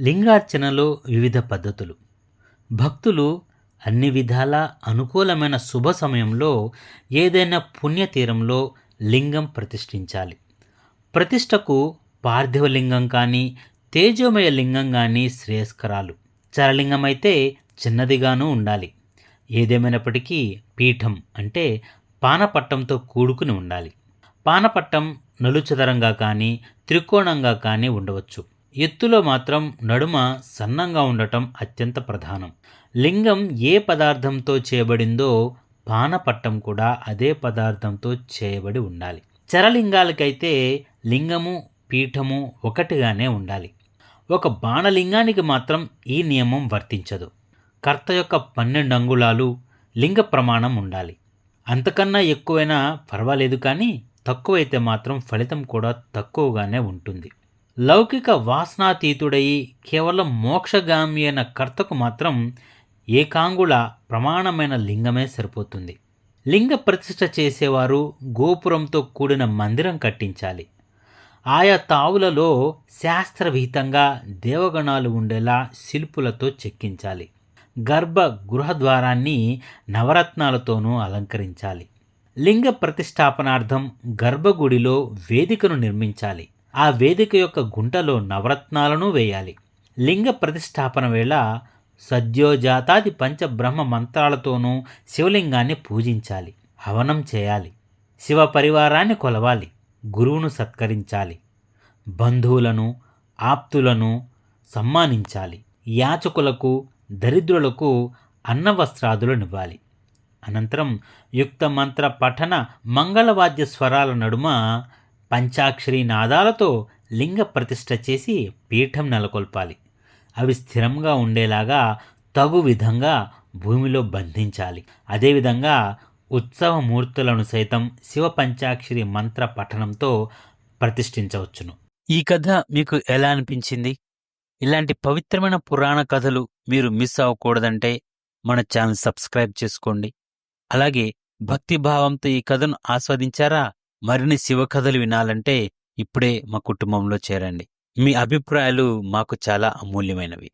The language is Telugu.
లింగార్చనలో వివిధ పద్ధతులు. భక్తులు అన్ని విధాల అనుకూలమైన శుభ సమయంలో ఏదైనా పుణ్యతీరంలో లింగం ప్రతిష్ఠించాలి. ప్రతిష్టకు పార్థివలింగం కానీ తేజోమయ లింగం కానీ శ్రేయస్కరాలు. చరలింగం అయితే చిన్నదిగాను ఉండాలి. ఏదేమైనప్పటికీ పీఠం అంటే పానపట్టంతో కూడుకుని ఉండాలి. పానపట్టం నలుచదరంగా కానీ త్రికోణంగా కానీ ఉండవచ్చు. ఎత్తులో మాత్రం నడుమ సన్నంగా ఉండటం అత్యంత ప్రధానం. లింగం ఏ పదార్థంతో చేయబడిందో పానపట్టం కూడా అదే పదార్థంతో చేయబడి ఉండాలి. చరలింగాలకైతే లింగము పీఠము ఒకటిగానే ఉండాలి. ఒక బాణలింగానికి మాత్రం ఈ నియమం వర్తించదు. కర్త యొక్క పన్నెండు అంగుళాలు లింగ ప్రమాణం ఉండాలి. అంతకన్నా ఎక్కువైనా పర్వాలేదు కానీ తక్కువైతే మాత్రం ఫలితం కూడా తక్కువగానే ఉంటుంది. లౌకిక వాసనాతీతుడై కేవలం మోక్షగామి అయిన కర్తకు మాత్రం ఏకాంగుళ ప్రమాణమైన లింగమే సరిపోతుంది. లింగ ప్రతిష్ఠ చేసేవారు గోపురంతో కూడిన మందిరం కట్టించాలి. ఆయా తావులలో శాస్త్రవిహితంగా దేవగణాలు ఉండేలా శిల్పులతో చెక్కించాలి. గర్భ గృహద్వారాన్ని నవరత్నాలతోనూ అలంకరించాలి. లింగ ప్రతిష్టాపనార్థం గర్భగుడిలో వేదికను నిర్మించాలి. ఆ వేదిక యొక్క గుంటలో నవరత్నాలను వేయాలి. లింగ ప్రతిష్టాపన వేళ సద్యోజాతాది పంచబ్రహ్మ మంత్రాలతోనూ శివలింగాన్ని పూజించాలి. హవనం చేయాలి. శివ పరివారాన్ని కొలవాలి. గురువును సత్కరించాలి. బంధువులను ఆప్తులను సమ్మానించాలి యాచకులకు దరిద్రులకు అన్నవస్త్రాదులనివ్వాలి అనంతరం యుక్త మంత్ర పఠన మంగళవాద్య స్వరాల నడుమ పంచాక్షరి నాదాలతో లింగ ప్రతిష్ఠ చేసి పీఠం నెలకొల్పాలి. అవి స్థిరంగా ఉండేలాగా తగు విధంగా భూమిలో బంధించాలి. అదేవిధంగా ఉత్సవ మూర్తులను సైతం శివ పంచాక్షరి మంత్ర పఠనంతో ప్రతిష్ఠించవచ్చును. ఈ కథ మీకు ఎలా అనిపించింది? ఇలాంటి పవిత్రమైన పురాణ కథలు మీరు మిస్ అవ్వకూడదంటే మన ఛానల్ సబ్స్క్రైబ్ చేసుకోండి. అలాగే భక్తి భావంతో ఈ కథను ఆస్వాదించారా? మరిన్ని శివకథలు వినాలంటే ఇప్పుడే మా కుటుంబంలో చేరండి. మీ అభిప్రాయాలు మాకు చాలా అమూల్యమైనవి.